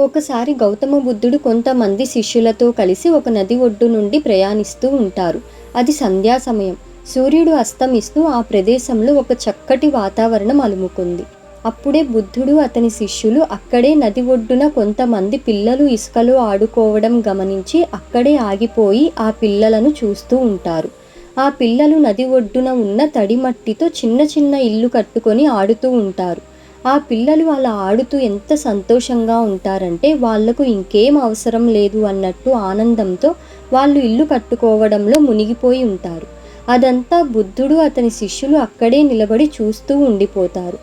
ఒకసారి గౌతమ బుద్ధుడు కొంతమంది శిష్యులతో కలిసి ఒక నది ఒడ్డు నుండి ప్రయాణిస్తూ ఉంటారు. అది సంధ్యా సమయం. సూర్యుడు అస్తమిస్తూ ఆ ప్రదేశంలో ఒక చక్కటి వాతావరణం అలుముకుంది. అప్పుడే బుద్ధుడు అతని శిష్యులు అక్కడే నది ఒడ్డున కొంతమంది పిల్లలు ఇసుకలో ఆడుకోవడం గమనించి అక్కడే ఆగిపోయి ఆ పిల్లలను చూస్తూ ఉంటారు. ఆ పిల్లలు నది ఒడ్డున ఉన్న తడి మట్టితో చిన్న చిన్న ఇల్లు కట్టుకొని ఆడుతూ ఉంటారు. ఆ పిల్లలు అలా ఆడుతూ ఎంత సంతోషంగా ఉంటారంటే వాళ్ళకు ఇంకేం అవసరం లేదు అన్నట్టు ఆనందంతో వాళ్ళు ఇల్లు కట్టుకోవడంలో మునిగిపోయి ఉంటారు. అదంతా బుద్ధుడు అతని శిష్యులు అక్కడే నిలబడి చూస్తూ ఉండిపోతారు.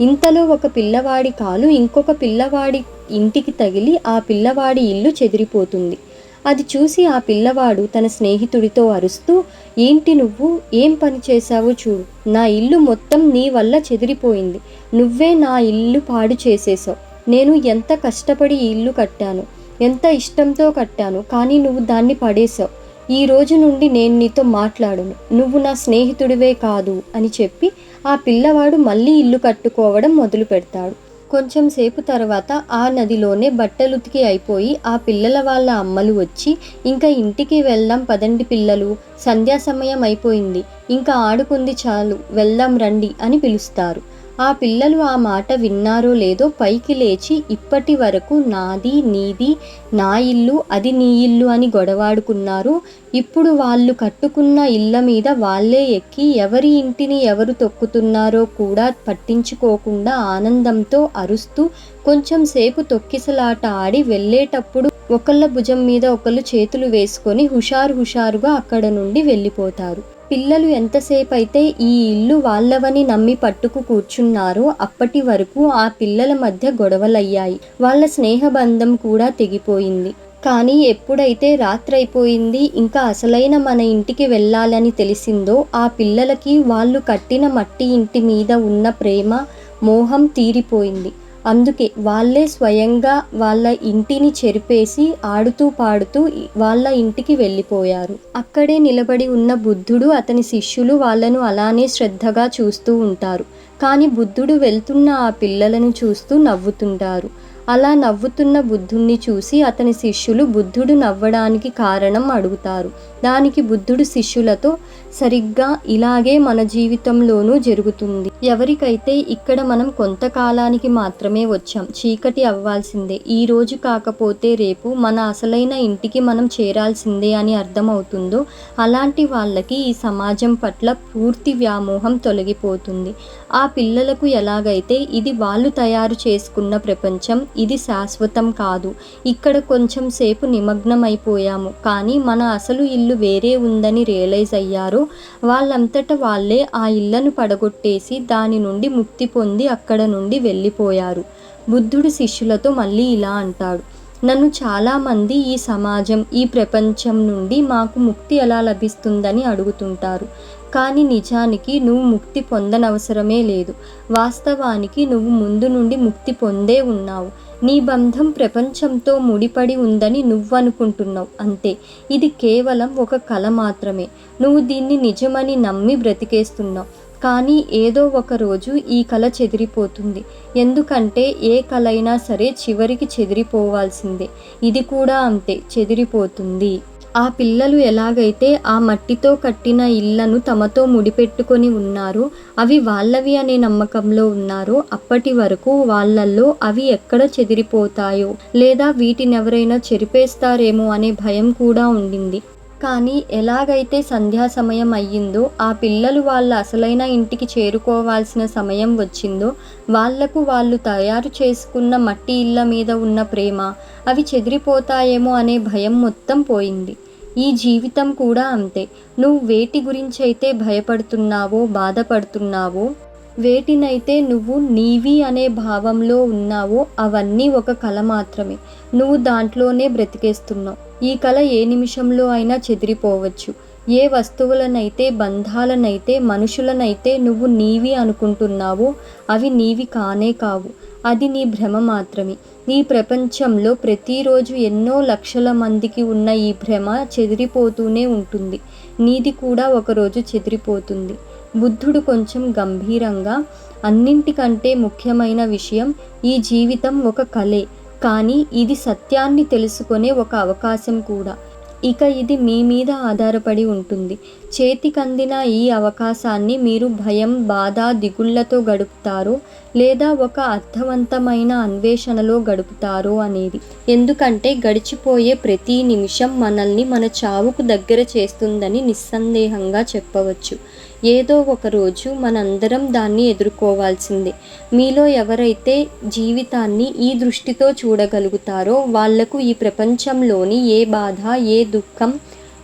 ఇంతలో ఒక పిల్లవాడి కాలు ఇంకొక పిల్లవాడి ఇంటికి తగిలి ఆ పిల్లవాడి ఇల్లు చెదిరిపోతుంది. అది చూసి ఆ పిల్లవాడు తన స్నేహితుడితో అరుస్తూ ఏంటి నువ్వు? ఏం పని చేశావో చూడు. నా ఇల్లు మొత్తం నీ వల్ల చెదిరిపోయింది. నువ్వే నా ఇల్లు పాడు చేసేసావు నేను ఎంత కష్టపడి ఈ ఇల్లు కట్టాను. ఎంత ఇష్టంతో కట్టాను. కానీ నువ్వు దాన్ని పడేశావు. ఈ రోజు నుండి నేను నీతో మాట్లాడను. నువ్వు నా స్నేహితుడివే కాదు అని చెప్పి ఆ పిల్లవాడు మళ్ళీ ఇల్లు కట్టుకోవడం మొదలు పెడతాడు కొంచెం సేపు తర్వాత ఆ నదిలోనే బట్టలుతికి అయిపోయి ఆ పిల్లల వాళ్ళ అమ్మలు వచ్చి ఇంకా ఇంటికి వెళ్దాం పదండి పిల్లలు సంధ్యా సమయం అయిపోయింది ఇంకా ఆడుకుంది చాలు వెళ్దాం రండి అని పిలుస్తారు. ఆ పిల్లలు ఆ మాట విన్నారో లేదో పైకి లేచి ఇప్పటి వరకు నాది నీది నా ఇల్లు అది నీ ఇల్లు అని గొడవాడుకున్నారు. ఇప్పుడు వాళ్ళు కట్టుకున్న ఇళ్ళ మీద వాళ్ళే ఎక్కి ఎవరి ఇంటిని ఎవరు తొక్కుతున్నారో కూడా పట్టించుకోకుండా ఆనందంతో అరుస్తూ కొంచెం సేపు తొక్కిసలాట ఆడి వెళ్ళేటప్పుడు ఒకళ్ళ భుజం మీద ఒకళ్ళు చేతులు వేసుకొని హుషారు హుషారుగా అక్కడ నుండి వెళ్ళిపోతారు. పిల్లలు ఎంతసేపు అయితే ఈ ఇల్లు వాళ్ళవని నమ్మి పట్టుకు కూర్చున్నారో అప్పటి వరకు ఆ పిల్లల మధ్య గొడవలయ్యాయి. వాళ్ళ స్నేహబంధం కూడా తెగిపోయింది. కానీ ఎప్పుడైతే రాత్రైపోయింది ఇంకా అసలైన మన ఇంటికి వెళ్ళాలని తెలిసిందో ఆ పిల్లలకి వాళ్ళు కట్టిన మట్టి ఇంటి మీద ఉన్న ప్రేమ మోహం తీరిపోయింది. అందుకే వాళ్ళే స్వయంగా వాళ్ళ ఇంటిని చెరిపేసి ఆడుతూ పాడుతూ వాళ్ళ ఇంటికి వెళ్ళిపోయారు. అక్కడే నిలబడి ఉన్న బుద్ధుడు అతని శిష్యులు వాళ్ళను అలానే శ్రద్ధగా చూస్తూ ఉంటారు. కానీ బుద్ధుడు వెళ్తున్న ఆ పిల్లలను చూస్తూ నవ్వుతుంటారు. అలా నవ్వుతున్న బుద్ధుణ్ణి చూసి అతని శిష్యులు బుద్ధుడు నవ్వడానికి కారణం అడుగుతారు. దానికి బుద్ధుడు శిష్యులతో సరిగ్గా ఇలాగే మన జీవితంలోనూ జరుగుతుంది. ఎవరికైతే ఇక్కడ మనం కొంతకాలానికి మాత్రమే వచ్చాం చీకటి అవ్వాల్సిందే. ఈ రోజు కాకపోతే రేపు మన అసలైన ఇంటికి మనం చేరాల్సిందే అని అర్థమవుతుందో అలాంటి వాళ్ళకి ఈ సమాజం పట్ల పూర్తి వ్యామోహం తొలగిపోతుంది. ఆ పిల్లలకు ఎలాగైతే ఇది వాళ్ళు తయారు చేసుకున్న ప్రపంచం ఇది శాశ్వతం కాదు. ఇక్కడ కొంచెం సేపు నిమగ్నమైపోయాము. కానీ మన అసలు ఇల్లు వేరే ఉందని రియలైజ్ అయ్యారో. వాళ్ళంతట వాళ్ళే ఆ ఇళ్ళను పడగొట్టేసి దాని నుండి ముక్తి పొంది అక్కడ నుండి వెళ్ళిపోయారు. బుద్ధుడు శిష్యులతో మళ్ళీ ఇలా అంటాడు. నన్ను చాలామంది ఈ సమాజం ఈ ప్రపంచం నుండి మాకు ముక్తి ఎలా లభిస్తుందని అడుగుతుంటారు. కానీ నిజానికి నువ్వు ముక్తి పొందనవసరమే లేదు. వాస్తవానికి నువ్వు ముందు నుండి ముక్తి పొందే ఉన్నావు. నీ బంధం ప్రపంచంతో ముడిపడి ఉందని నువ్వనుకుంటున్నావు. అంతే. ఇది కేవలం ఒక కళ మాత్రమే. నువ్వు దీన్ని నిజమని నమ్మి బ్రతికేస్తున్నావు. కానీ ఏదో ఒక రోజు ఈ కళ చెదిరిపోతుంది. ఎందుకంటే ఏ కళ అయినా సరే చివరికి చెదిరిపోవాల్సిందే. ఇది కూడా అంతే చెదిరిపోతుంది. ఆ పిల్లలు ఎలాగైతే ఆ మట్టితో కట్టిన ఇళ్ళను తమతో ముడిపెట్టుకొని ఉన్నారో అవి వాళ్ళవి అనే నమ్మకంలో ఉన్నారో అప్పటి వరకు వాళ్ళల్లో అవి ఎక్కడ చెదిరిపోతాయో లేదా వీటినెవరైనా చెరిపేస్తారేమో అనే భయం కూడా ఉండింది. కానీ ఎలాగైతే సంధ్యా సమయం అయ్యిందో ఆ పిల్లలు వాళ్ళ అసలైన ఇంటికి చేరుకోవాల్సిన సమయం వచ్చిందో వాళ్ళకు వాళ్ళు తయారు చేసుకున్న మట్టి ఇళ్ళ మీద ఉన్న ప్రేమ అవి చెదిరిపోతాయేమో అనే భయం మొత్తం పోయింది. ఈ జీవితం కూడా అంతే. నువ్వు వేటి గురించి అయితే భయపడుతున్నావో బాధపడుతున్నావో వేటినైతే నువ్వు నీవి అనే భావంలో ఉన్నావో అవన్నీ ఒక కళ మాత్రమే. నువ్వు దాంట్లోనే బ్రతికేస్తున్నావు. ఈ కళ ఏ నిమిషంలో అయినా చెదిరిపోవచ్చు. ఏ వస్తువులనైతే బంధాలనైతే మనుషులనైతే నువ్వు నీవి అనుకుంటున్నావో అవి నీవి కానే కావు. అది నీ భ్రమ మాత్రమే. నీ ప్రపంచంలో ప్రతిరోజు ఎన్నో లక్షల మందికి ఉన్న ఈ భ్రమ చెదిరిపోతూనే ఉంటుంది. నీది కూడా ఒకరోజు చెదిరిపోతుంది. బుద్ధుడు కొంచెం గంభీరంగా అన్నింటికంటే ముఖ్యమైన విషయం ఈ జీవితం ఒక కలే. కానీ ఇది సత్యాన్ని తెలుసుకునే ఒక అవకాశం కూడా. ఇక ఇది మీ మీద ఆధారపడి ఉంటుంది. చేతికందిన ఈ అవకాశాన్ని మీరు భయం బాధ దిగుళ్ళతో గడుపుతారో లేదా ఒక అర్థవంతమైన అన్వేషణలో గడుపుతారో అనేది. ఎందుకంటే గడిచిపోయే ప్రతి నిమిషం మనల్ని మన చావుకు దగ్గర చేస్తుందని నిస్సందేహంగా చెప్పవచ్చు. ఏదో ఒక రోజు మనందరం దాన్ని ఎదుర్కోవాల్సిందే. మీలో ఎవరైతే జీవితాన్ని ఈ దృష్టితో చూడగలుగుతారో వాళ్ళకు ఈ ప్రపంచంలోని ఏ బాధ ఏ దుఃఖం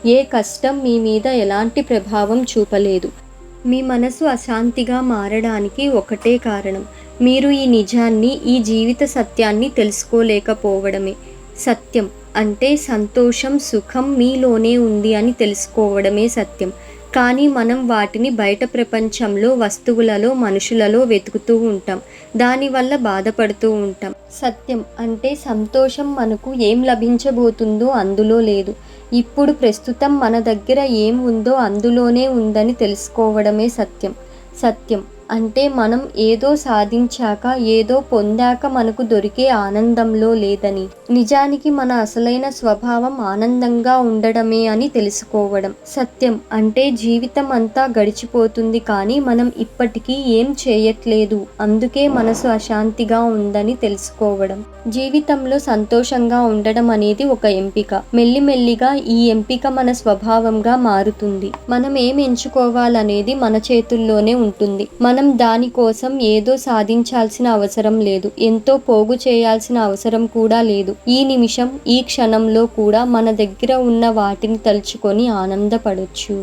ఏ కష్టం మీ మీద ఎలాంటి ప్రభావం చూపలేదు. మీ మనసు అశాంతిగా మారడానికి ఒకటే కారణం. మీరు ఈ నిజాన్ని ఈ జీవిత సత్యాన్ని తెలుసుకోలేకపోవడమే. సత్యం అంటే సంతోషం సుఖం మీలోనే ఉంది అని తెలుసుకోవడమే సత్యం. కానీ మనం వాటిని బయట ప్రపంచంలో వస్తువులలో మనుషులలో వెతుకుతూ ఉంటాం. దానివల్ల బాధపడుతూ ఉంటాం. సత్యం అంటే సంతోషం మనకు ఏం లభించబోతుందో అందులో లేదు. ఇప్పుడు ప్రస్తుతం మన దగ్గర ఏం ఉందో అందులోనే ఉందని తెలుసుకోవడమే సత్యం. సత్యం. అంటే మనం ఏదో సాధించాక ఏదో పొందాక మనకు దొరికే ఆనందంలో లేదని నిజానికి మన అసలైన స్వభావం ఆనందంగా ఉండడమే అని తెలుసుకోవడం. సత్యం అంటే జీవితం అంతా గడిచిపోతుంది కానీ మనం ఇప్పటికీ ఏం చేయట్లేదు. అందుకే మనసు అశాంతిగా ఉందని తెలుసుకోవడం. జీవితంలో సంతోషంగా ఉండడం అనేది ఒక ఎంపిక. మెల్లిమెల్లిగా ఈ ఎంపిక మన స్వభావంగా మారుతుంది. మనం ఏం ఎంచుకోవాలనేది మన చేతుల్లోనే ఉంటుంది. మన మనం దానికోసం ఏదో సాధించాల్సిన అవసరం లేదు ఎంతో పోగు చేయాల్సిన అవసరం కూడా లేదు. ఈ నిమిషం ఈ క్షణంలో కూడా మన దగ్గర ఉన్న వాటిని తలుచుకొని ఆనందపడొచ్చు.